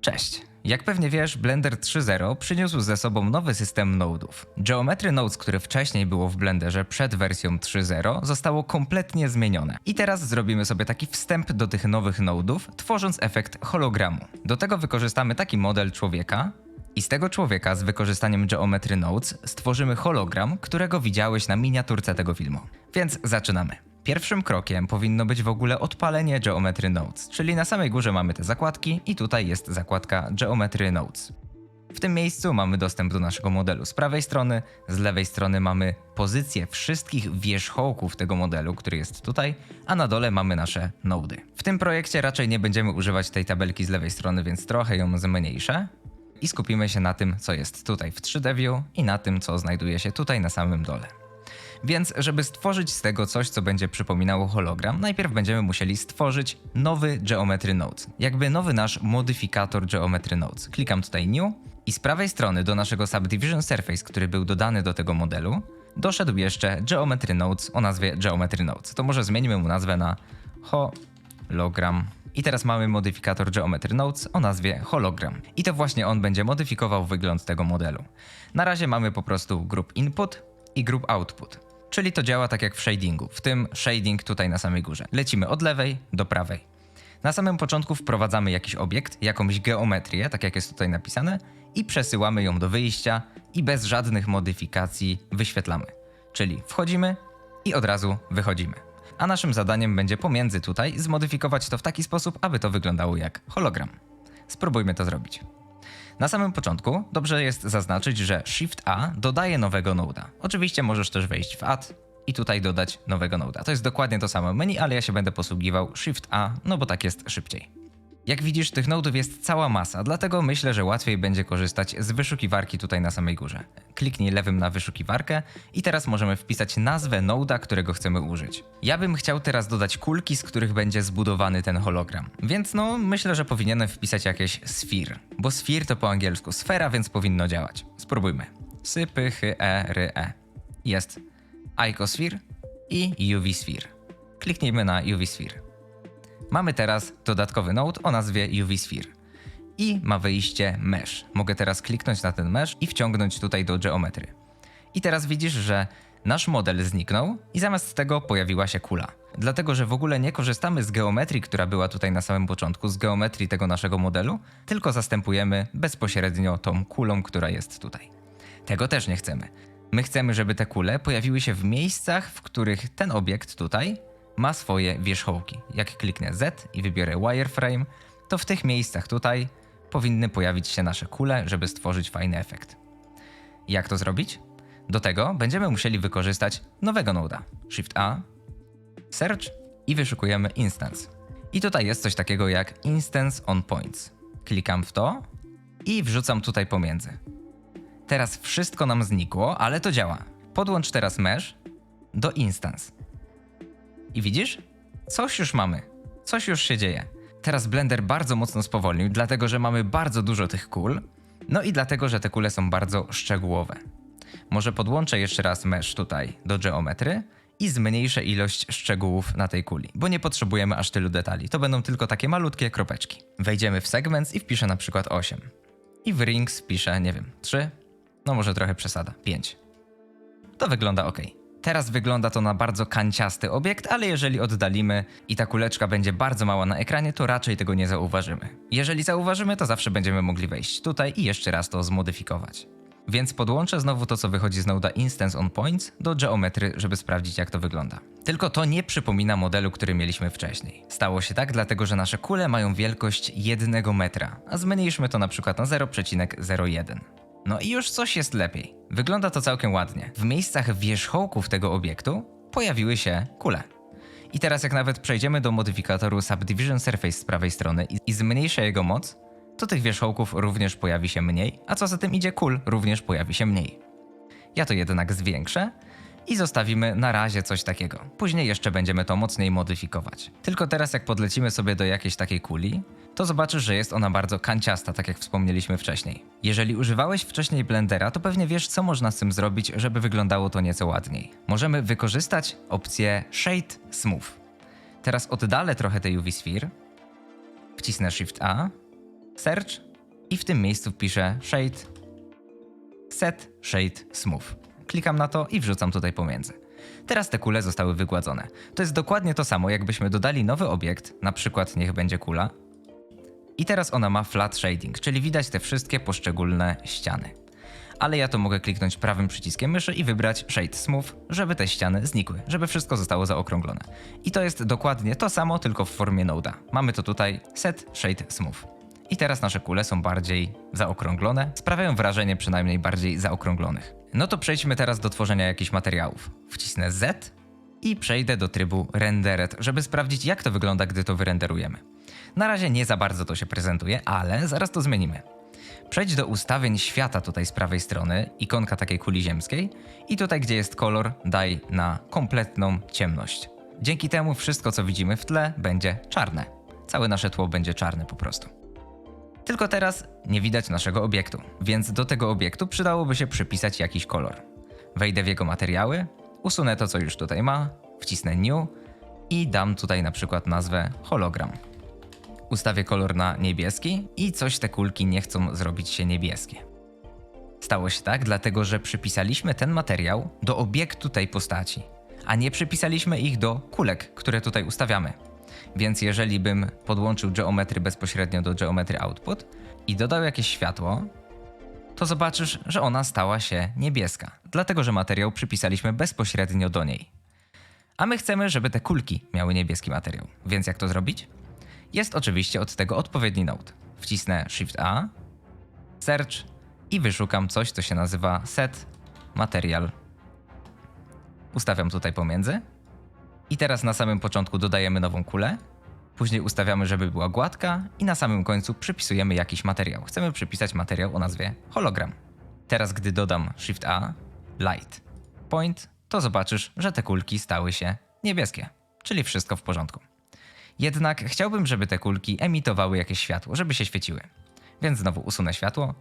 Cześć. Jak pewnie wiesz, Blender 3.0 przyniósł ze sobą nowy system nodów. Geometry Nodes, które wcześniej było w Blenderze przed wersją 3.0, zostało kompletnie zmienione. I teraz zrobimy sobie taki wstęp do tych nowych nodów, tworząc efekt hologramu. Do tego wykorzystamy taki model człowieka, i z tego człowieka z wykorzystaniem Geometry Nodes stworzymy hologram, którego widziałeś na miniaturce tego filmu. Więc zaczynamy. Pierwszym krokiem powinno być w ogóle odpalenie Geometry Nodes, czyli na samej górze mamy te zakładki i tutaj jest zakładka Geometry Nodes. W tym miejscu mamy dostęp do naszego modelu z prawej strony, z lewej strony mamy pozycję wszystkich wierzchołków tego modelu, który jest tutaj, a na dole mamy nasze nody. W tym projekcie raczej nie będziemy używać tej tabelki z lewej strony, więc trochę ją zmniejszę i skupimy się na tym, co jest tutaj w 3D View i na tym, co znajduje się tutaj na samym dole. Więc, żeby stworzyć z tego coś, co będzie przypominało hologram, najpierw będziemy musieli stworzyć nowy Geometry Nodes. Jakby nowy nasz modyfikator Geometry Nodes. Klikam tutaj New i z prawej strony do naszego Subdivision Surface, który był dodany do tego modelu, doszedł jeszcze Geometry Nodes o nazwie Geometry Nodes. To może zmienimy mu nazwę na hologram. I teraz mamy modyfikator Geometry Nodes o nazwie hologram. I to właśnie on będzie modyfikował wygląd tego modelu. Na razie mamy po prostu group input i group output. Czyli to działa tak jak w shadingu, w tym shading tutaj na samej górze. Lecimy od lewej do prawej. Na samym początku wprowadzamy jakiś obiekt, jakąś geometrię, tak jak jest tutaj napisane, i przesyłamy ją do wyjścia i bez żadnych modyfikacji wyświetlamy. Czyli wchodzimy i od razu wychodzimy. A naszym zadaniem będzie pomiędzy tutaj zmodyfikować to w taki sposób, aby to wyglądało jak hologram. Spróbujmy to zrobić. Na samym początku dobrze jest zaznaczyć, że Shift A dodaje nowego noda. Oczywiście możesz też wejść w Add i tutaj dodać nowego noda. To jest dokładnie to samo menu, ale ja się będę posługiwał Shift A, no bo tak jest szybciej. Jak widzisz, tych nodów jest cała masa, dlatego myślę, że łatwiej będzie korzystać z wyszukiwarki tutaj na samej górze. Kliknij lewym na wyszukiwarkę i teraz możemy wpisać nazwę noda, którego chcemy użyć. Ja bym chciał teraz dodać kulki, z których będzie zbudowany ten hologram. Więc no, myślę, że powinienem wpisać jakieś sphere, bo sphere to po angielsku sfera, więc powinno działać. Spróbujmy. Sy, py, chy, e, ry, e. Jest icosphere i UV sphere. Kliknijmy na UV sphere. Mamy teraz dodatkowy node o nazwie UV Sphere. I ma wyjście Mesh. Mogę teraz kliknąć na ten Mesh i wciągnąć tutaj do geometry. I teraz widzisz, że nasz model zniknął i zamiast tego pojawiła się kula. Dlatego, że w ogóle nie korzystamy z geometrii, która była tutaj na samym początku, z geometrii tego naszego modelu, tylko zastępujemy bezpośrednio tą kulą, która jest tutaj. Tego też nie chcemy. My chcemy, żeby te kule pojawiły się w miejscach, w których ten obiekt tutaj ma swoje wierzchołki. Jak kliknę Z i wybiorę wireframe, to w tych miejscach tutaj powinny pojawić się nasze kule, żeby stworzyć fajny efekt. Jak to zrobić? Do tego będziemy musieli wykorzystać nowego noda. Shift A, Search i wyszukujemy Instance. I tutaj jest coś takiego jak Instance on Points. Klikam w to i wrzucam tutaj pomiędzy. Teraz wszystko nam znikło, ale to działa. Podłącz teraz mesh do Instance. I widzisz? Coś już mamy. Coś już się dzieje. Teraz Blender bardzo mocno spowolnił, dlatego że mamy bardzo dużo tych kul. No i dlatego, że te kule są bardzo szczegółowe. Może podłączę jeszcze raz mesh tutaj do geometry i zmniejszę ilość szczegółów na tej kuli, bo nie potrzebujemy aż tylu detali. To będą tylko takie malutkie kropeczki. Wejdziemy w segments i wpiszę na przykład 8. I w rings wpiszę, nie wiem, 3, no może trochę przesada, 5. To wygląda ok. Teraz wygląda to na bardzo kanciasty obiekt, ale jeżeli oddalimy i ta kuleczka będzie bardzo mała na ekranie, to raczej tego nie zauważymy. Jeżeli zauważymy, to zawsze będziemy mogli wejść tutaj i jeszcze raz to zmodyfikować. Więc podłączę znowu to, co wychodzi z noda Instance on Points do geometry, żeby sprawdzić, jak to wygląda. Tylko to nie przypomina modelu, który mieliśmy wcześniej. Stało się tak, dlatego że nasze kule mają wielkość 1 metra, a zmniejszmy to na przykład na 0,01. No i już coś jest lepiej. Wygląda to całkiem ładnie. W miejscach wierzchołków tego obiektu pojawiły się kule. I teraz jak nawet przejdziemy do modyfikatoru Subdivision Surface z prawej strony i, i zmniejszę jego moc, to tych wierzchołków również pojawi się mniej, a co za tym idzie kul również pojawi się mniej. Ja to jednak zwiększę i zostawimy na razie coś takiego. Później jeszcze będziemy to mocniej modyfikować. Tylko teraz jak podlecimy sobie do jakiejś takiej kuli, to zobaczysz, że jest ona bardzo kanciasta, tak jak wspomnieliśmy wcześniej. Jeżeli używałeś wcześniej Blendera, to pewnie wiesz, co można z tym zrobić, żeby wyglądało to nieco ładniej. Możemy wykorzystać opcję Shade Smooth. Teraz oddalę trochę tej UV Sphere, wcisnę Shift A, Search i w tym miejscu wpiszę shade set shade smooth. Klikam na to i wrzucam tutaj pomiędzy. Teraz te kule zostały wygładzone. To jest dokładnie to samo, jakbyśmy dodali nowy obiekt, na przykład niech będzie kula, i teraz ona ma flat shading, czyli widać te wszystkie poszczególne ściany. Ale ja to mogę kliknąć prawym przyciskiem myszy i wybrać Shade Smooth, żeby te ściany znikły, żeby wszystko zostało zaokrąglone. I to jest dokładnie to samo, tylko w formie noda. Mamy to tutaj Set Shade Smooth. I teraz nasze kule są bardziej zaokrąglone, sprawiają wrażenie przynajmniej bardziej zaokrąglonych. No to przejdźmy teraz do tworzenia jakichś materiałów. Wcisnę Z i przejdę do trybu Rendered, żeby sprawdzić jak to wygląda, gdy to wyrenderujemy. Na razie nie za bardzo to się prezentuje, ale zaraz to zmienimy. Przejdź do ustawień świata tutaj z prawej strony, ikonka takiej kuli ziemskiej i tutaj gdzie jest kolor daj na kompletną ciemność. Dzięki temu wszystko co widzimy w tle będzie czarne. Całe nasze tło będzie czarne po prostu. Tylko teraz nie widać naszego obiektu, więc do tego obiektu przydałoby się przypisać jakiś kolor. Wejdę w jego materiały, usunę to co już tutaj ma, wcisnę new i dam tutaj na przykład nazwę hologram. Ustawię kolor na niebieski i coś te kulki nie chcą zrobić się niebieskie. Stało się tak, dlatego że przypisaliśmy ten materiał do obiektu tej postaci, a nie przypisaliśmy ich do kulek, które tutaj ustawiamy. Więc jeżeli bym podłączył geometry bezpośrednio do geometry output i dodał jakieś światło, to zobaczysz, że ona stała się niebieska, dlatego że materiał przypisaliśmy bezpośrednio do niej. A my chcemy, żeby te kulki miały niebieski materiał. Więc jak to zrobić? Jest oczywiście od tego odpowiedni node. Wcisnę Shift A, Search i wyszukam coś, co się nazywa Set Material. Ustawiam tutaj pomiędzy. I teraz na samym początku dodajemy nową kulę. Później ustawiamy, żeby była gładka i na samym końcu przypisujemy jakiś materiał. Chcemy przypisać materiał o nazwie hologram. Teraz gdy dodam Shift A, Light, Point, to zobaczysz, że te kulki stały się niebieskie, czyli wszystko w porządku. Jednak chciałbym, żeby te kulki emitowały jakieś światło, żeby się świeciły. Więc znowu usunę światło,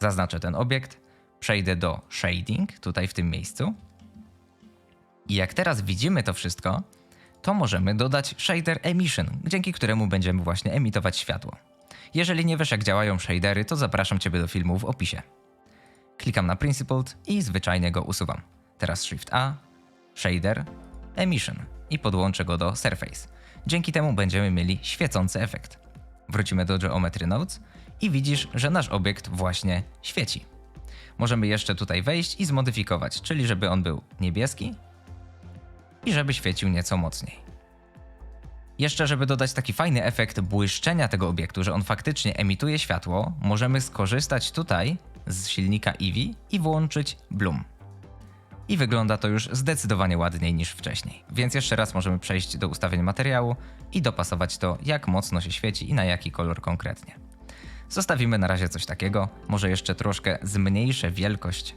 zaznaczę ten obiekt, przejdę do shading tutaj w tym miejscu. I jak teraz widzimy to wszystko, to możemy dodać shader emission, dzięki któremu będziemy właśnie emitować światło. Jeżeli nie wiesz jak działają shadery, to zapraszam Ciebie do filmu w opisie. Klikam na Principled i zwyczajnie go usuwam. Teraz Shift A, Shader, Emission i podłączę go do Surface. Dzięki temu będziemy mieli świecący efekt. Wrócimy do Geometry Nodes i widzisz, że nasz obiekt właśnie świeci. Możemy jeszcze tutaj wejść i zmodyfikować, czyli żeby on był niebieski i żeby świecił nieco mocniej. Jeszcze, żeby dodać taki fajny efekt błyszczenia tego obiektu, że on faktycznie emituje światło, możemy skorzystać tutaj z silnika Eevee i włączyć Bloom. I wygląda to już zdecydowanie ładniej niż wcześniej. Więc jeszcze raz możemy przejść do ustawień materiału i dopasować to, jak mocno się świeci i na jaki kolor konkretnie. Zostawimy na razie coś takiego, może jeszcze troszkę zmniejszę wielkość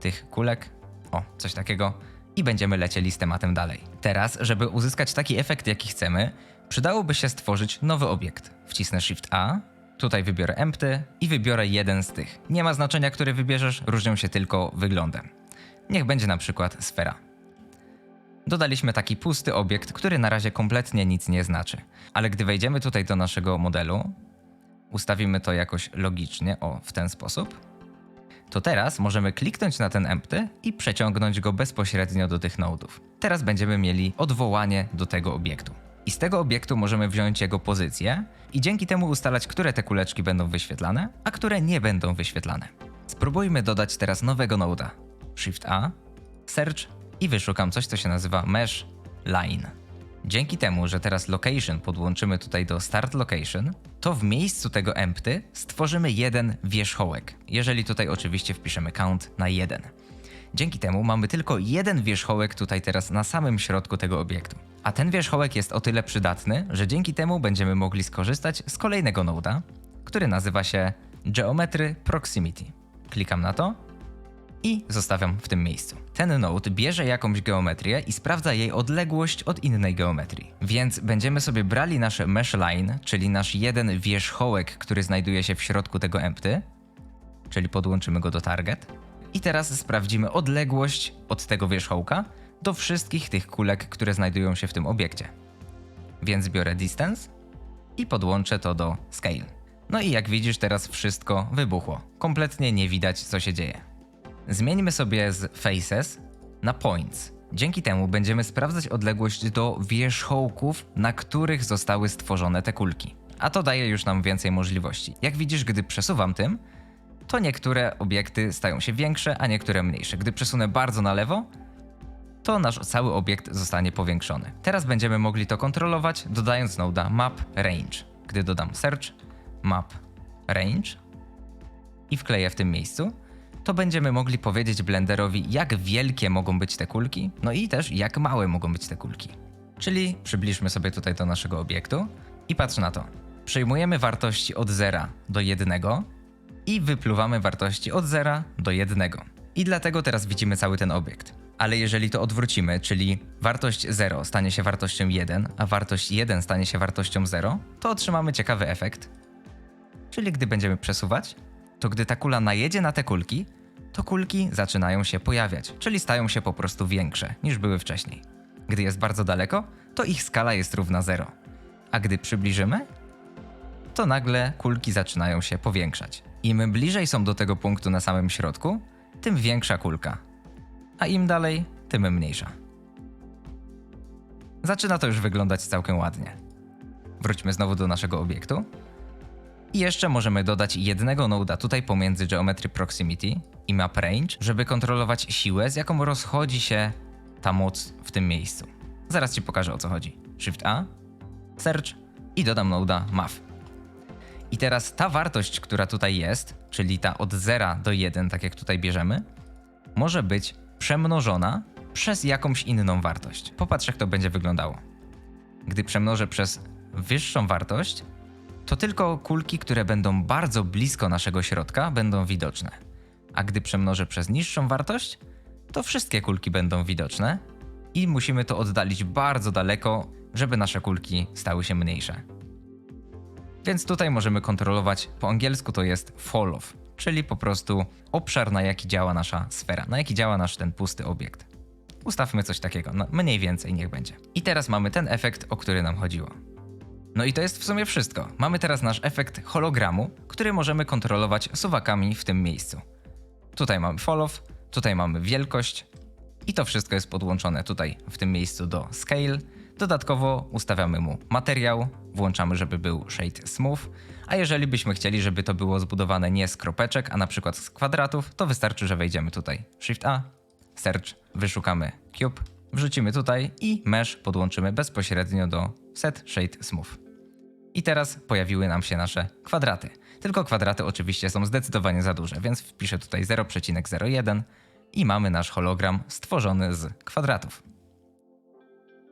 tych kulek. O, coś takiego. I będziemy lecieli z tematem dalej. Teraz, żeby uzyskać taki efekt, jaki chcemy, przydałoby się stworzyć nowy obiekt. Wcisnę Shift A, tutaj wybiorę Empty i wybiorę jeden z tych. Nie ma znaczenia, który wybierzesz, różnią się tylko wyglądem. Niech będzie na przykład sfera. Dodaliśmy taki pusty obiekt, który na razie kompletnie nic nie znaczy. Ale gdy wejdziemy tutaj do naszego modelu, ustawimy to jakoś logicznie, o w ten sposób, to teraz możemy kliknąć na ten empty i przeciągnąć go bezpośrednio do tych nodów. Teraz będziemy mieli odwołanie do tego obiektu. I z tego obiektu możemy wziąć jego pozycję i dzięki temu ustalać, które te kuleczki będą wyświetlane, a które nie będą wyświetlane. Spróbujmy dodać teraz nowego noda. Shift A, Search i wyszukam coś, co się nazywa Mesh Line. Dzięki temu, że teraz location podłączymy tutaj do start location, to w miejscu tego empty stworzymy jeden wierzchołek. Jeżeli tutaj oczywiście wpiszemy count na jeden. Dzięki temu mamy tylko jeden wierzchołek tutaj teraz na samym środku tego obiektu. A ten wierzchołek jest o tyle przydatny, że dzięki temu będziemy mogli skorzystać z kolejnego noda, który nazywa się Geometry Proximity. Klikam na to i zostawiam w tym miejscu. Ten node bierze jakąś geometrię i sprawdza jej odległość od innej geometrii. Więc będziemy sobie brali nasze mesh line, czyli nasz jeden wierzchołek, który znajduje się w środku tego empty, czyli podłączymy go do target. I teraz sprawdzimy odległość od tego wierzchołka do wszystkich tych kulek, które znajdują się w tym obiekcie. Więc biorę distance i podłączę to do scale. No i jak widzisz, teraz wszystko wybuchło. Kompletnie nie widać, co się dzieje. Zmieńmy sobie z Faces na Points. Dzięki temu będziemy sprawdzać odległość do wierzchołków, na których zostały stworzone te kulki. A to daje już nam więcej możliwości. Jak widzisz, gdy przesuwam tym, to niektóre obiekty stają się większe, a niektóre mniejsze. Gdy przesunę bardzo na lewo, to nasz cały obiekt zostanie powiększony. Teraz będziemy mogli to kontrolować, dodając noda map range. Gdy dodam search, map range i wkleję w tym miejscu, to będziemy mogli powiedzieć Blenderowi, jak wielkie mogą być te kulki, no i też jak małe mogą być te kulki. Czyli przybliżmy sobie tutaj do naszego obiektu i patrz na to. Przejmujemy wartości od 0 do 1 i wypluwamy wartości od 0 do 1. I dlatego teraz widzimy cały ten obiekt. Ale jeżeli to odwrócimy, czyli wartość 0 stanie się wartością 1, a wartość 1 stanie się wartością 0, to otrzymamy ciekawy efekt. Czyli gdy będziemy przesuwać, to gdy ta kula najedzie na te kulki, to kulki zaczynają się pojawiać, czyli stają się po prostu większe niż były wcześniej. Gdy jest bardzo daleko, to ich skala jest równa 0. A gdy przybliżymy, to nagle kulki zaczynają się powiększać. Im bliżej są do tego punktu na samym środku, tym większa kulka, a im dalej, tym mniejsza. Zaczyna to już wyglądać całkiem ładnie. Wróćmy znowu do naszego obiektu. I jeszcze możemy dodać jednego noda tutaj pomiędzy Geometry Proximity i Map Range, żeby kontrolować siłę, z jaką rozchodzi się ta moc w tym miejscu. Zaraz Ci pokażę o co chodzi. Shift A, Search i dodam noda Map. I teraz ta wartość, która tutaj jest, czyli ta od 0 do 1, tak jak tutaj bierzemy, może być przemnożona przez jakąś inną wartość. Popatrz, jak to będzie wyglądało. Gdy przemnożę przez wyższą wartość, to tylko kulki, które będą bardzo blisko naszego środka, będą widoczne. A gdy przemnożę przez niższą wartość, to wszystkie kulki będą widoczne i musimy to oddalić bardzo daleko, żeby nasze kulki stały się mniejsze. Więc tutaj możemy kontrolować, po angielsku to jest fall off, czyli po prostu obszar, na jaki działa nasza sfera, na jaki działa nasz ten pusty obiekt. Ustawmy coś takiego, no mniej więcej niech będzie. I teraz mamy ten efekt, o który nam chodziło. No i to jest w sumie wszystko. Mamy teraz nasz efekt hologramu, który możemy kontrolować suwakami w tym miejscu. Tutaj mamy fall off, tutaj mamy wielkość i to wszystko jest podłączone tutaj w tym miejscu do scale. Dodatkowo ustawiamy mu materiał, włączamy, żeby był shade smooth, a jeżeli byśmy chcieli, żeby to było zbudowane nie z kropeczek, a na przykład z kwadratów, to wystarczy, że wejdziemy tutaj Shift A, Search, wyszukamy Cube, wrzucimy tutaj i Mesh podłączymy bezpośrednio do Set Shade Smooth. I teraz pojawiły nam się nasze kwadraty. Tylko kwadraty oczywiście są zdecydowanie za duże, więc wpiszę tutaj 0,01 i mamy nasz hologram stworzony z kwadratów.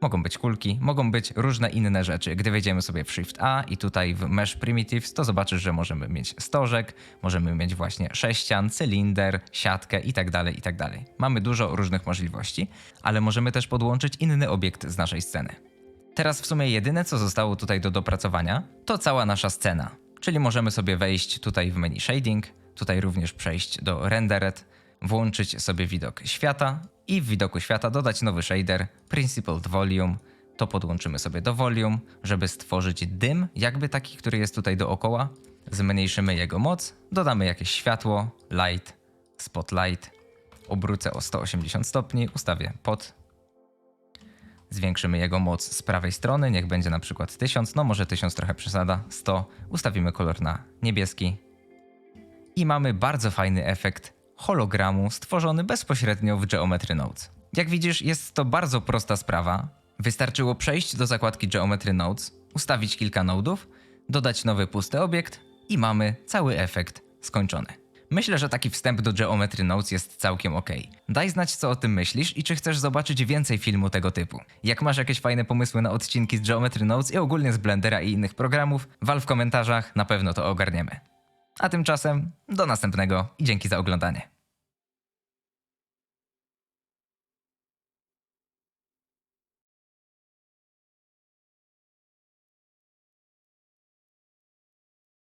Mogą być kulki, mogą być różne inne rzeczy. Gdy wejdziemy sobie w Shift A i tutaj w Mesh Primitives, to zobaczysz, że możemy mieć stożek, możemy mieć właśnie sześcian, cylinder, siatkę itd., itd. Mamy dużo różnych możliwości, ale możemy też podłączyć inny obiekt z naszej sceny. Teraz w sumie jedyne, co zostało tutaj do dopracowania, to cała nasza scena. Czyli możemy sobie wejść tutaj w menu Shading, tutaj również przejść do Rendered, włączyć sobie widok świata i w widoku świata dodać nowy shader Principled Volume. To podłączymy sobie do Volume, żeby stworzyć dym, jakby taki, który jest tutaj dookoła. Zmniejszymy jego moc, dodamy jakieś światło, light, spotlight, obrócę o 180 stopni, ustawię pod Zwiększymy jego moc z prawej strony, niech będzie na przykład 1000, no może 1000 trochę przesada, 100. Ustawimy kolor na niebieski. I mamy bardzo fajny efekt hologramu stworzony bezpośrednio w Geometry Nodes. Jak widzisz, jest to bardzo prosta sprawa. Wystarczyło przejść do zakładki Geometry Nodes, ustawić kilka nodów, dodać nowy pusty obiekt i mamy cały efekt skończony. Myślę, że taki wstęp do Geometry Notes jest całkiem ok. Daj znać, co o tym myślisz i czy chcesz zobaczyć więcej filmu tego typu. Jak masz jakieś fajne pomysły na odcinki z Geometry Notes i ogólnie z Blendera i innych programów, wal w komentarzach, na pewno to ogarniemy. A tymczasem do następnego i dzięki za oglądanie.